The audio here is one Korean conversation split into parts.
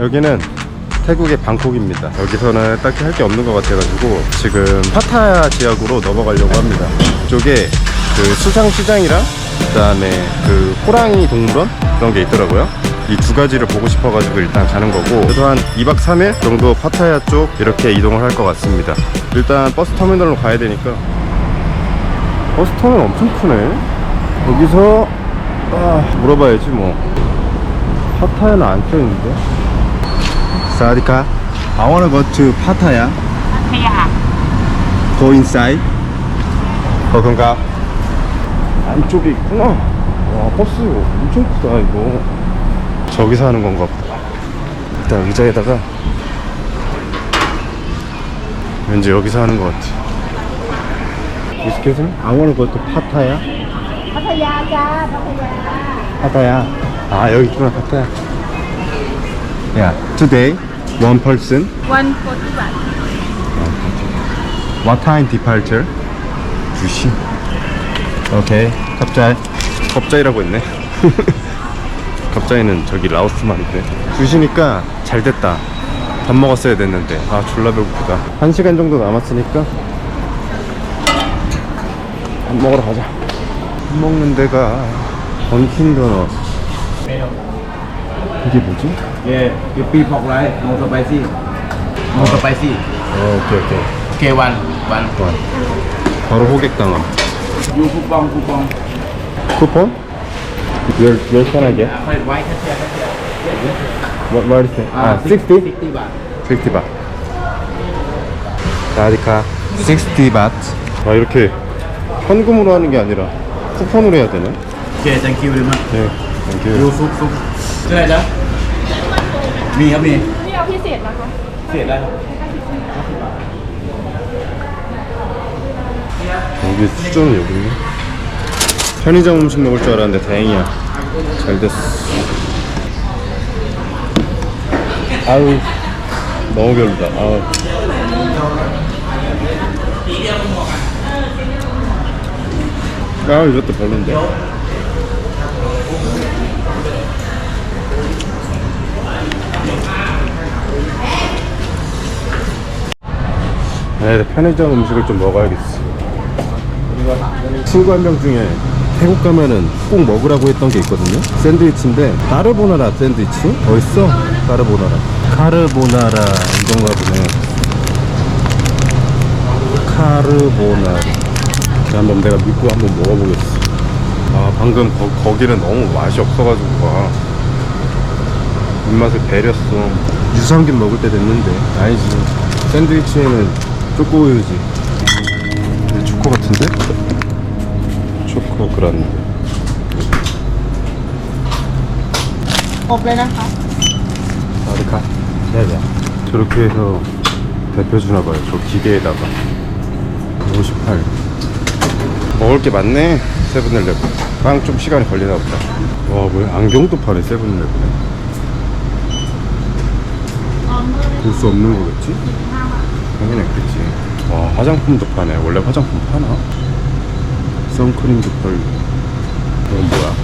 여기는 태국의 방콕입니다. 여기서는 딱히 할 게 없는 것 같아가지고 지금 파타야 지역으로 넘어가려고 합니다. 이쪽에 그 수상시장이랑 그 다음에 그 호랑이 동물원 그런 게 있더라고요. 이 두 가지를 보고 싶어가지고 일단 가는 거고 그래서 한 2박 3일 정도 파타야 쪽 이렇게 이동을 할 것 같습니다. 일단 버스 터미널로 가야 되니까 버스 터미널 엄청 크네. 여기서 아, 물어봐야지 뭐. 파타야는 안 써있는데. 사디카. I wanna go to 파타야. 파타야. Go inside. 어, 그런가? 안쪽에 있구나. 와, 버스 엄청 크다, 이거. 저기서 하는 건가 보다. 일단 의자에다가. 왠지 여기서 하는 것 같아. Excuse me? I wanna go to 파타야. พัทยาจ้าพัทยา 파타야. 아, 여기 있구나, 파타야. Yeah. Today, one person. 141. What time departure? 2시. 오케이. 갑자기 갑자이라고 했네. 갑자이는 저기 라오스 말인데. 2시니까 잘 됐다. 밥 먹었어야 됐는데. 아, 졸라 배고프다. 1시간 정도 남았으니까. 밥 먹으러 가자. 밥 먹는 데가 번킨도넛. 이게 뭐지? Beef pork rice, no spicy. No spicy. 어, 오케이, 오케이. Okay, one, one. 바로 호객당함. You coupon, coupon. 쿠폰? 열, 열 편하게. What, what is it? 아, 60? 60 baht. 60 바트. 사디카 60 바트. 아, 이렇게 현금으로 하는 게 아니라 쿠폰으로 해야 되네. Okay, thank you very much. 네. You 땡큐. soup. ชื่ออะไรจ๊ะมีครับมี พี่เอาพิเศษนะคะ เสียได้ครับ 여기 수저는 여기 있네. 편의점 음식 먹을 줄 알았는데 다행이야. 잘 됐어. 아유, 너무 별로다. 아우. 아, 이것도 별론데. 네, 편의점 음식을 좀 먹어야겠어. 친구 한 명 중에 태국 가면은 꼭 먹으라고 했던 게 있거든요. 샌드위치인데 까르보나라 샌드위치 어딨어? 까르보나라. 카르보나라 이건가 보네. 카르보나라. 한번 내가 믿고 한번 먹어보겠어. 아 방금 거, 거기는 너무 맛이 없어가지고 와. 입맛을 배렸어. 유산균 먹을 때 됐는데 아니지. 샌드위치에는 뜨거 우유지. 이게 초코 같은데? 초코 그란데 오베라카 어디카? 네네. 저렇게 해서 대표주나봐요 저 기계에다가. 58 먹을 게 많네 세븐일레븐. 빵 좀 시간이 걸리나 보다. 와 뭐야 안경도 파네 세븐일레븐에. 볼 수 없는 거겠지? 당연히 그렇지. 와, 화장품도 파네. 원래 화장품 파나? 선크림도 팔고. 이건 뭐야?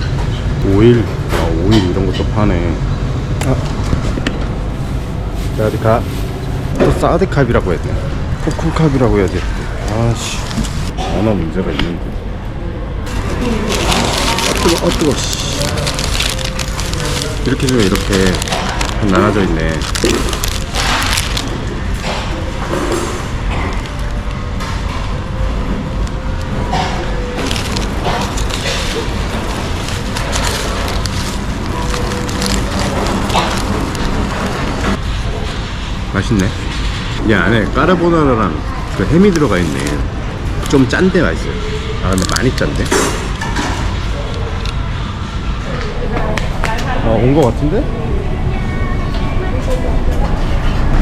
오일. 아, 오일 이런 것도 파네. 아. 사디캅. 또 사디캅이라고 해야 돼. 코쿨캅이라고 해야 돼. 아씨. 언어 문제가 있는데. 아, 뜨거, 아, 뜨거, 씨. 이렇게 주면 이렇게 나눠져 있네. 맛있네. 이 안에 까르보나라랑 그 햄이 들어가 있네. 좀 짠데 맛있어요. 아 근데 많이 짠데? 아, 온 거 같은데?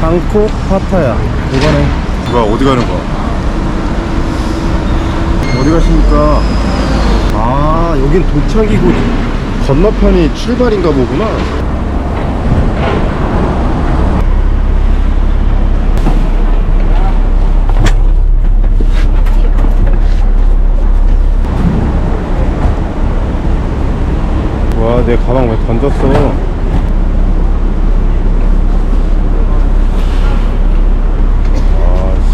방콕 파타야. 이거네. 뭐야, 어디 가는 거야? 어디 가십니까? 아, 여긴 도착이고 건너편이 출발인가 보구나. 내 가방 왜 던졌어? 아씨.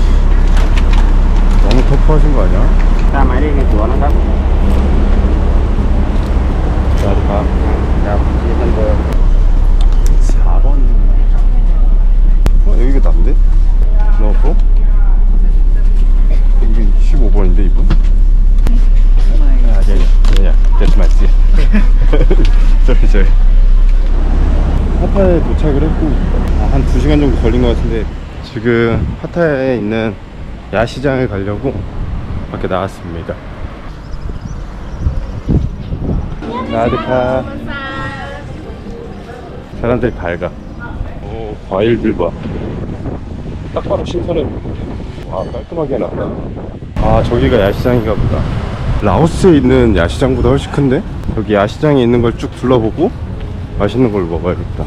너무 터프하신 거 아니야? 나 만약에 좋아하는 사람? 여기가 난데? 넣었고? 이게 15번인데, 이분? That's my seat. sorry, sorry. 파타에 도착을 했고 아, 한 2시간 정도 걸린 것 같은데 지금 파타야에 있는 야시장을 가려고 밖에 나왔습니다. 나드카 사람들이 밝아. 오 과일들 봐딱 바로 신선해. 와 깔끔하게 나와 아 저기가 야시장인가 보다. 라오스에 있는 야시장보다 훨씬 큰데? 여기 야시장에 있는 걸 쭉 둘러보고 맛있는 걸 먹어야겠다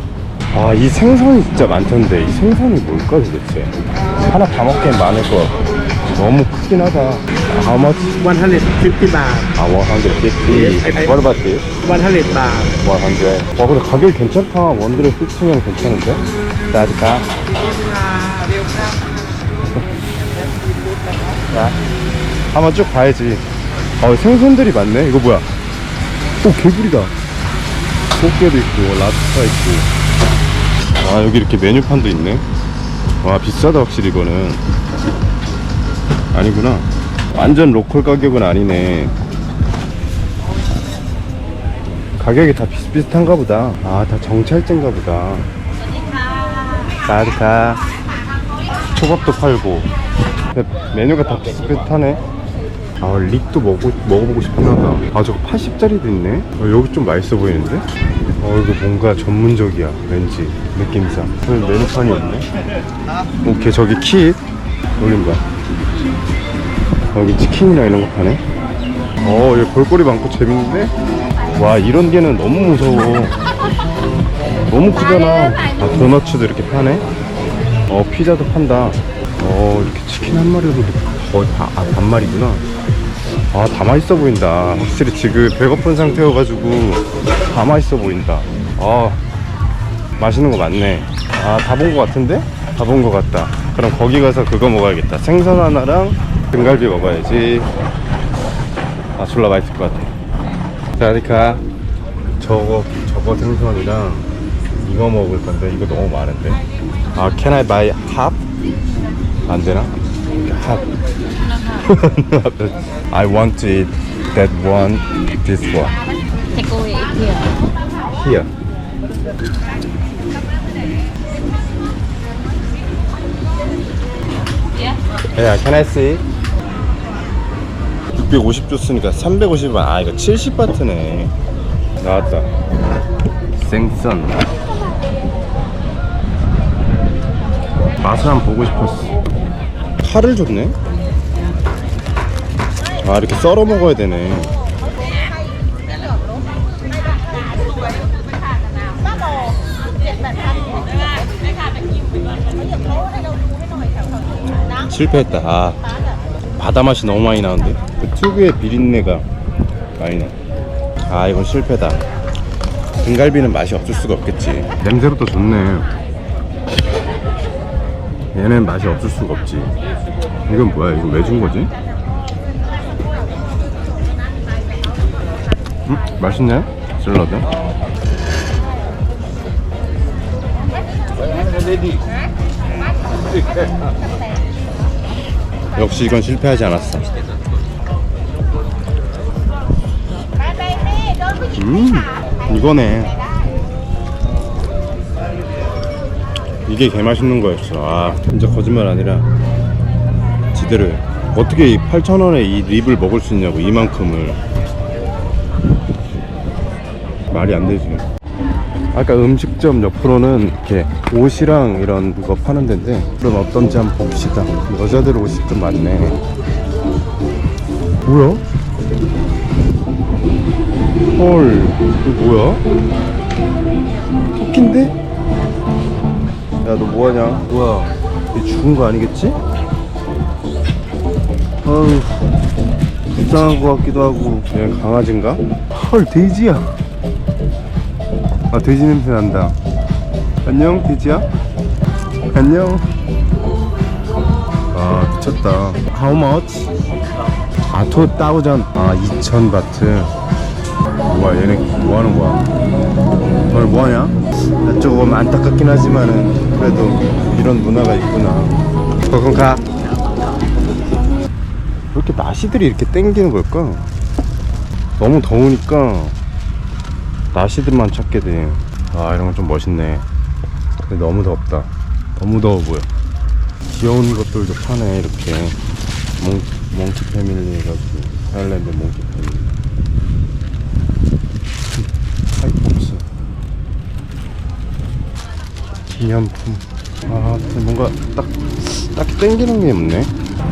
아 이 생선이 진짜 많던데 이 생선이 뭘까 도대체 하나 다 먹기엔 많을 것 같고 너무 크긴 하다 How much? 150 baht. 아 150 What about this? 100 baht. 100 와 근데 가격이 괜찮다 원드레 15면 괜찮은데? 나드카 자 한번 쭉 봐야지 어 생선들이 많네? 이거 뭐야? 오 개구리다. 꽃게도 있고 랍스타 있고. 아 여기 이렇게 메뉴판도 있네? 와 비싸다 확실히 이거는. 아니구나. 완전 로컬 가격은 아니네. 가격이 다 비슷비슷한가 보다. 아 다 정찰제인가 보다. 사드카 초밥도 팔고. 메뉴가 다 비슷비슷하네 아 릭도 먹고, 먹어보고 싶긴 하다. 아 저거 80짜리도 있네? 어, 여기 좀 맛있어 보이는데? 어 이거 뭔가 전문적이야 왠지. 느낌상. 오늘 메뉴판이 없네? 오케이 저기 킷 올린 봐 여기 치킨이나 이런 거 파네? 어 여기 볼거리 많고 재밌는데? 와 이런 게는 너무 무서워. 너무 크잖아. 아 도너츠도 이렇게 파네? 어 피자도 판다. 어 이렇게 치킨 한 마리도 거의 다, 아, 반마리구나 아 다 맛있어 보인다. 확실히 지금 배고픈 상태여가지고 다 맛있어 보인다. 아 맛있는 거 많네. 아 다 본 거 같은데? 다 본 거 같다. 그럼 거기 가서 그거 먹어야겠다. 생선 하나랑 등갈비 먹어야지. 아 졸라 맛있을 것 같아. 자 리카. 저거 저거 생선이랑 이거 먹을 건데. 이거 너무 많은데. 아 can I buy half? 안 되나? Half I want to eat that one this one Take away here. here Yeah, can I see? 650 줬으니까 350원. 아, 이거 70바트네. 나왔다. 생선. 맛을 한번 보고 싶었어. 칼을 줬네? 아, 이렇게 썰어 먹어야 되네. 실패했다. 아, 바다 맛이 너무 많이 나는데. 그 특유의 비린내가 많이 나. 아, 이건 실패다. 등갈비는 맛이 없을 수가 없겠지. 냄새로 또 좋네. 얘는 맛이 없을 수가 없지. 이건 뭐야? 이거 왜 준 거지? 음, 맛있네. 샐러드. 역시 이건 실패하지 않았어. 음, 이거네. 이게 개 맛있는 거였어. 아, 진짜 거짓말 아니라 지대로 어떻게 이 8,000원에 이 립을 먹을 수 있냐고 이만큼을 말이 안 되지. 아까 음식점 옆으로는 이렇게 옷이랑 이런 거 파는 데인데 그럼 어떤지 한번 봅시다. 여자들 옷이 좀 많네. 뭐야? 헐, 이거 뭐야? 토끼인데? 야, 너 뭐하냐? 뭐야? 얘 죽은 거 아니겠지? 아유, 불쌍한 거 같기도 하고. 얘 강아지인가? 헐, 돼지야. 아, 돼지 냄새 난다. 안녕, 돼지야? 안녕. 아, 미쳤다. How much? 아, 투 다우전. 아, 2천 바트. 뭐야, 얘네 뭐 하는 거야? 너네 뭐 하냐? 나 조금 안타깝긴 하지만은 그래도 이런 문화가 있구나. 거건 가. 왜 이렇게 나시들이 이렇게 땡기는 걸까? 너무 더우니까 나시들만 찾게 돼. 아, 이런 건 좀 멋있네. 근데 너무 덥다. 너무 더워 보여. 귀여운 것들도 파네, 이렇게. 몽, 몽키 패밀리 해가지고. 타일랜드 몽키 패밀리. 하이폭스. 기념품. 아, 뭔가 딱, 딱히 땡기는 게 없네.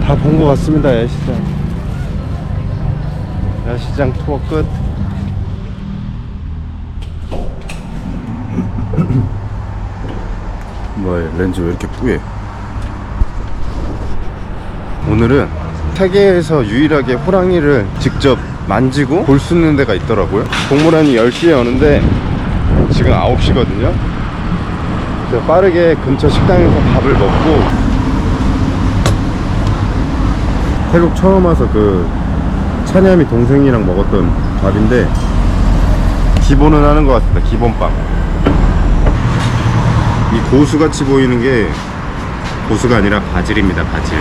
다 본 것 같습니다, 야시장. 야시장 투어 끝. 뭐야 렌즈 왜 이렇게 뿌예 오늘은 세계에서 유일하게 호랑이를 직접 만지고 볼 수 있는 데가 있더라고요 동물원이 10시에 오는데 지금 9시거든요 그래서 빠르게 근처 식당에서 밥을 먹고 태국 처음 와서 그 찬야미 동생이랑 먹었던 밥인데 기본은 하는 것 같습니다 기본빵. 이 고수같이 보이는 게 고수가 아니라 바질입니다 바질.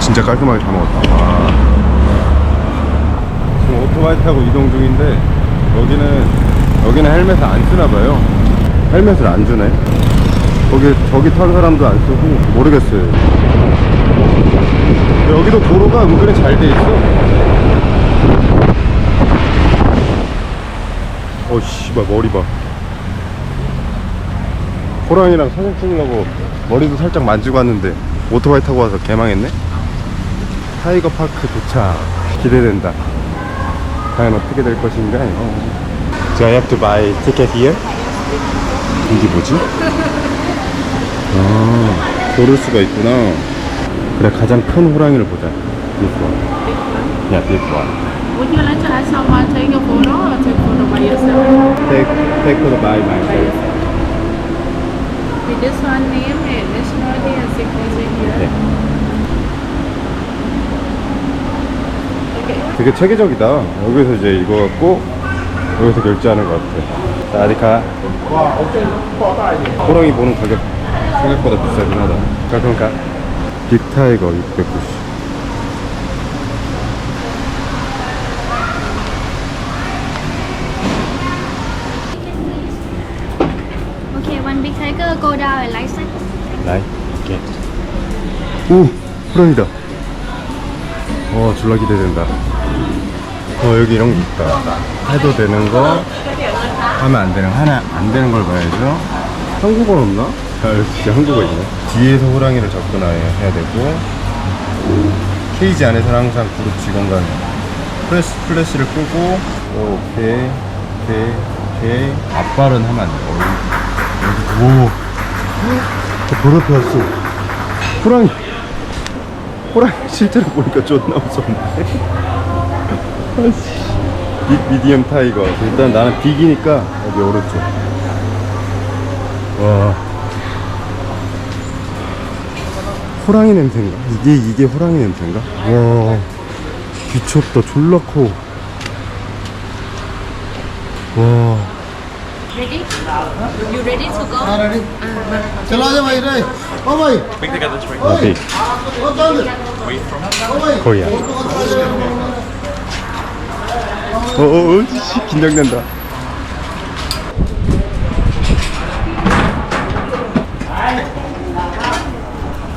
진짜 깔끔하게 다 먹었다. 와. 지금 오토바이 타고 이동 중인데 여기는 여기는 헬멧을 안 쓰나봐요. 헬멧을 안 주네. 거기 저기 탄 사람도 안 쓰고 모르겠어요. 여기도 도로가 은근히 잘 돼 있어. 어 씨발 머리 봐. 호랑이랑 사진 찍으려고 머리도 살짝 만지고 왔는데 오토바이 타고 와서 개망했네? 타이거 파크 도착. 기대된다. 과연 어떻게 될 것인가 어. So I have to buy ticket here 이게 뭐지? 아 고를 수가 있구나 그래 가장 큰 호랑이를 보자 Yeah, this one Would you like to ask someone take a photo or take photo by yourself? Take, take photo by myself With this one name and nationality and signature here. 네. Okay. 되게 체계적이다. 여기서 이제 이거 갖고 여기서 결제하는 것 같아. 자, 어디 가? 호랑이 보는 가격 생각보다 비싸긴 하다. 가, 그럼 가. 빅타이거 690. Okay, one big tiger go down and like that. 라이. 오케이. 오! 호랑이다. 어, 졸라 기대된다. 어, 여기 이런 게 있다. 해도 되는 거, 하면 안 되는, 거, 하나 안 되는 걸 봐야죠. 한국어는 없나? 아, 진짜 한국어 있네. 뒤에서 호랑이를 접근해야 해야 되고, 케이지 안에서는 항상 그룹 직원과 플래시, 플래시를 끄고, 오케이, 오케이, 오케이. 앞발은 하면 안 돼. 어, 오. 저 앞에 왔어. 호랑이. 호랑이 실제로 보니까 존나 무섭네. 아이씨. 빅 미디엄 타이거. 일단 나는 빅이니까 여기 오른쪽. 와. 호랑이 냄새인가? 이게 이게 호랑이 냄새인가? 와. 미쳤다. 졸라 커. 와. Ready? You ready to go? चला जा भाई रे ओ भाई 아, 빅. ओ चल 거기야. 어어 긴장된다.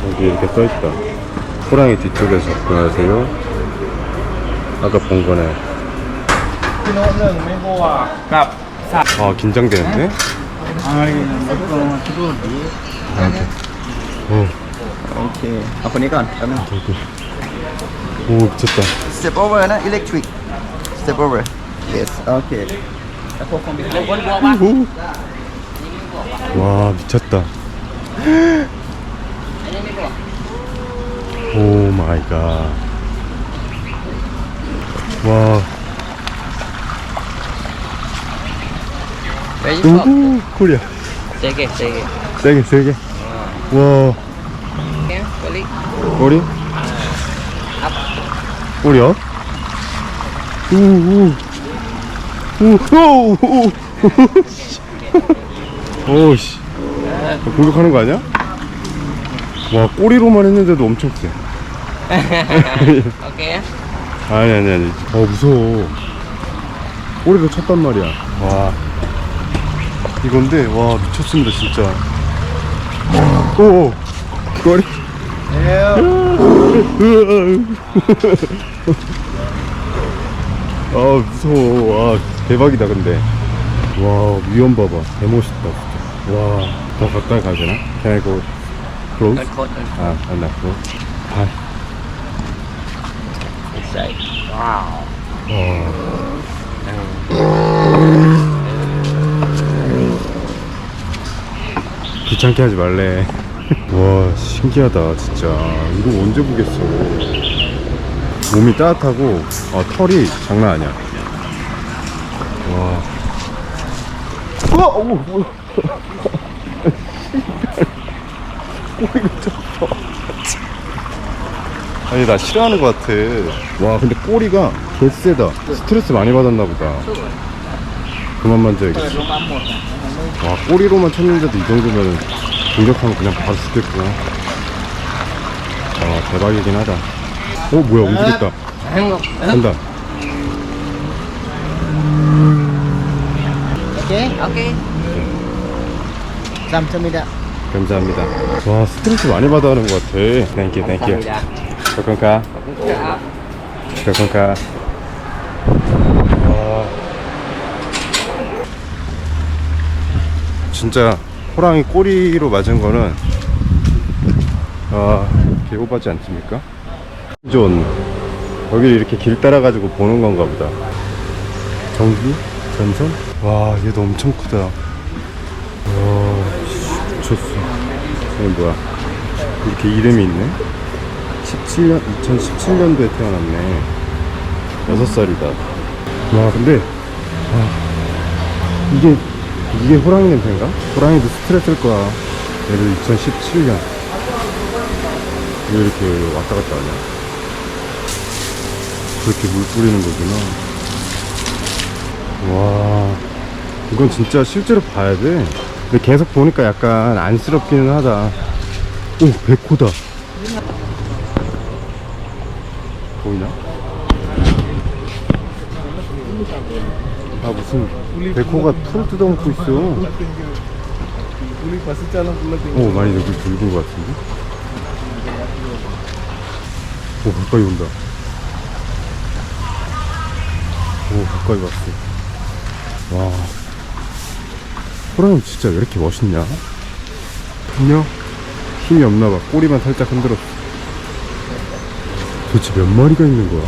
여기 이렇게 써있다. 호랑이 뒤쪽에서 안녕하세요. 아까 본 거네. 아, 긴장되는데? 아, 오케이. 오케이. 아, 보니까 안 타는. 오, 미쳤다. Step over นะ electric Several. Yes. Okay. 와 미쳤다. 오 마이 갓. 와. 우후 코리아. 세게 세게. 세게 세게. 와. 꼬리. 꼬리? 꼬리요? 우우우우우 오씨. 공격하는 거 아니야? 와 꼬리로만 했는데도 엄청 세. 오케이. 아니 아니 아니. 어 무서워. 꼬리로 쳤단 말이야. 와. 이건데 와 미쳤습니다 진짜. 오 꼬리 아 무서워 와 대박이다 근데 와 위험 봐봐 개멋있다 진짜 와더 가까이 가야 되나? Can I go close? Uncut, uncut. 아, 안 났고. 아, Inside. Wow. 귀찮게 하지 말래. 와, 신기하다, 진짜. 이거 언제 보겠어. 몸이 따뜻하고, 아, 털이 장난 아니야. 와. 우와, 뭐야. 꼬리가 쳤어. 아니, 나 싫어하는 것 같아. 와, 근데 꼬리가 개쎄다. 스트레스 많이 받았나 보다. 그만 만져야겠어. 와 꼬리로만 쳤는데도 이 정도면 공격하면 그냥 바로 죽겠구나 아 대박이긴 하다 어 뭐야 움직였다 간다 Okay. Okay. 감사합니다. 감사합니다 와 스트레스 많이 받아 하는 것 같아 땡큐 땡큐 조금가 와 진짜 호랑이 꼬리로 맞은 거는 아 개고받지 않습니까? 존 여기를 이렇게 길 따라 가지고 보는 건가 보다. 전기? 전선? 와 얘도 엄청 크다. 와 미쳤어. 이게 뭐야? 이렇게 이름이 있네? 17년 2017년도에 태어났네. 6살이다. 와 근데 와, 이게 이게 호랑이 냄새인가? 호랑이도 스트레스일 거야. 얘를 2017년. 왜 이렇게 왔다 갔다 하냐 그렇게 물 뿌리는 거구나. 와 이건 진짜 실제로 봐야 돼. 근데 계속 보니까 약간 안쓰럽기는 하다. 오 백호다. 보이나? 아 무슨 백호가 풀 뜯어먹고 있어. 오 많이 여기 붉은 것 같은데? 오 가까이 온다 오 가까이 왔어. 와. 호랑이 진짜 왜 이렇게 멋있냐? 그냥 힘이 없나봐. 꼬리만 살짝 흔들었어. 도대체 몇 마리가 있는 거야?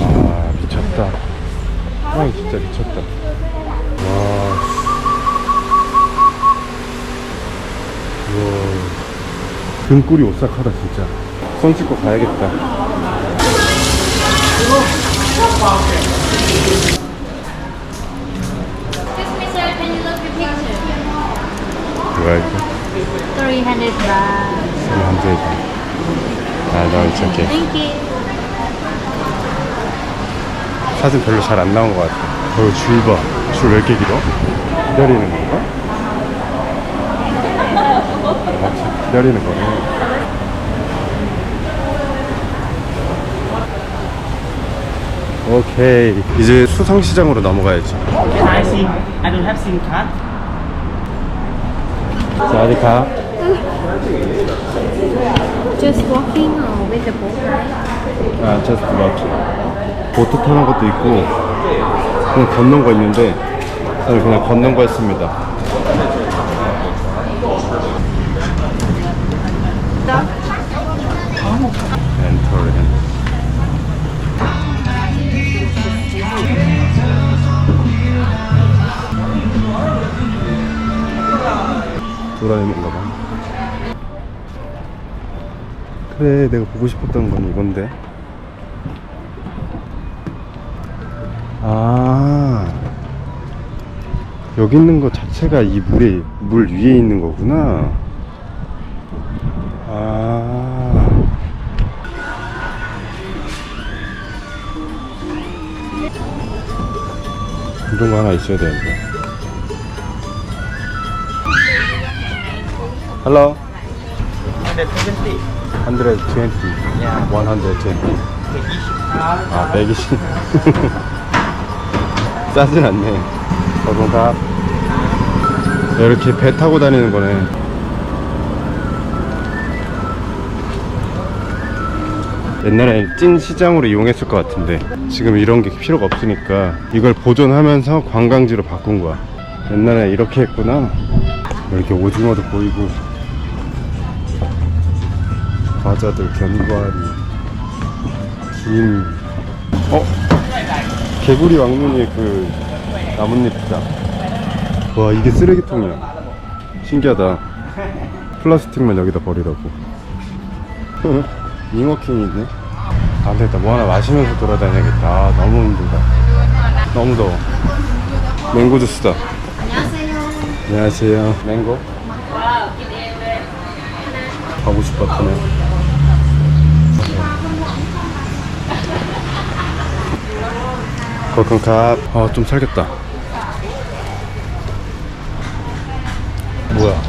아 미쳤다. 호랑이 진짜 미쳤다. 와. 씨. 우와. 등골이 오싹하다 진짜. 손 씻고 가야겠다 이거 300 baht. 이 함재이다 아너 이렇게 Thank you. 사진 별로 잘 안 나온 것 같아 어, 줄 봐. 줄 왜 이렇게 길어? 기다리는 건가? 아, 지- 기다리는 거네. 오케이. 이제 수상시장으로 넘어가야지. Can I SIM? I don't have SIM card. 자, 어디 가? Just walking or with the boat? 아, just walking. 보트 타는 것도 있고, 그냥 걷는 거 있는데, 저는 그냥 걷는 거 했습니다. 도라에몽가 봐. 그래, 내가 보고 싶었던 건 이건데. 아. 여기 있는 거 자체가 이 물에, 물 위에 있는 거구나. 아. 이런 거 하나 있어야 되는데. Hello. 120. 120. Yeah. 120. 아, 120. 싸진 않네. 거동갑 이렇게 배 타고 다니는 거네 옛날에 찐 시장으로 이용했을 것 같은데 지금 이런 게 필요가 없으니까 이걸 보존하면서 관광지로 바꾼 거야 옛날에 이렇게 했구나 이렇게 오징어도 보이고 과자들 견과리 김. 어? 개구리 왕눈이 그 나뭇잎이다. 와 이게 쓰레기통이야. 신기하다. 플라스틱만 여기다 버리라고. 잉어킹이 있네. 안 되겠다. 뭐 하나 마시면서 돌아다녀야겠다. 아, 너무 힘들다. 너무 더워. 맹고 주스다. 안녕하세요. 맹고? 가고 싶었더네 거큰캅. 아좀 살겠다. 뭐야?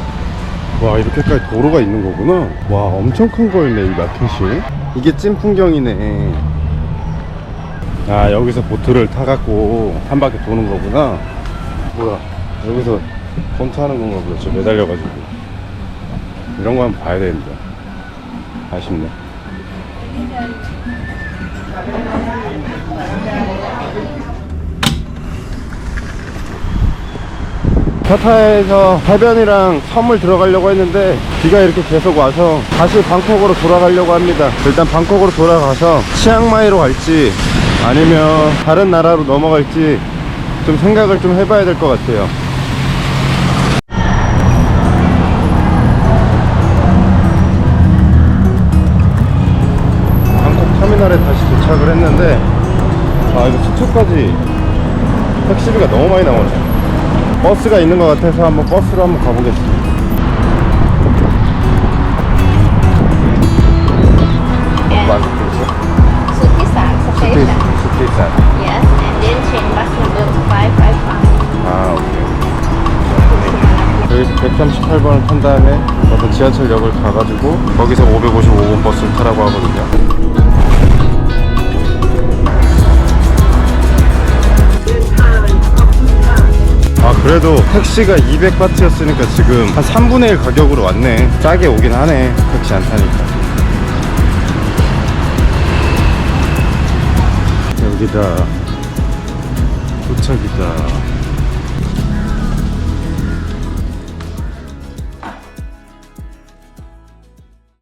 와 이렇게까지 도로가 있는 거구나. 와 엄청 큰 거였네 이 마켓이. 이게 찐 풍경이네. 아 여기서 보트를 타갖고 한 바퀴 도는 거구나. 뭐야? 여기서 폰트 하는 건가 보다 저 매달려가지고. 이런 거 한번 봐야 되는데. 아쉽네 타타에서 해변이랑 섬을 들어가려고 했는데 비가 이렇게 계속 와서 다시 방콕으로 돌아가려고 합니다. 일단 방콕으로 돌아가서 치앙마이로 갈지 아니면 다른 나라로 넘어갈지 좀 생각을 좀 해봐야 될 것 같아요. 방콕 터미널에 다시 도착을 했는데 아 이거 숙소까지 택시비가 너무 많이 나오네 버스가 있는 것 같아서 한번 버스로 한번 가보겠습니다. 맛있겠어? Sukisan, Sukisan. 스테이산. Yes, and then change bus number to 555. 아, 오케이. 여기서 138번을 탄 다음에 어떤 지하철역을 가가지고 거기서 555번 버스를 타라고 하거든요. 그래도 택시가 200바트였으니까 지금 한 3분의 1 가격으로 왔네. 싸게 오긴 하네 택시 안 타니까. 여기다 도착이다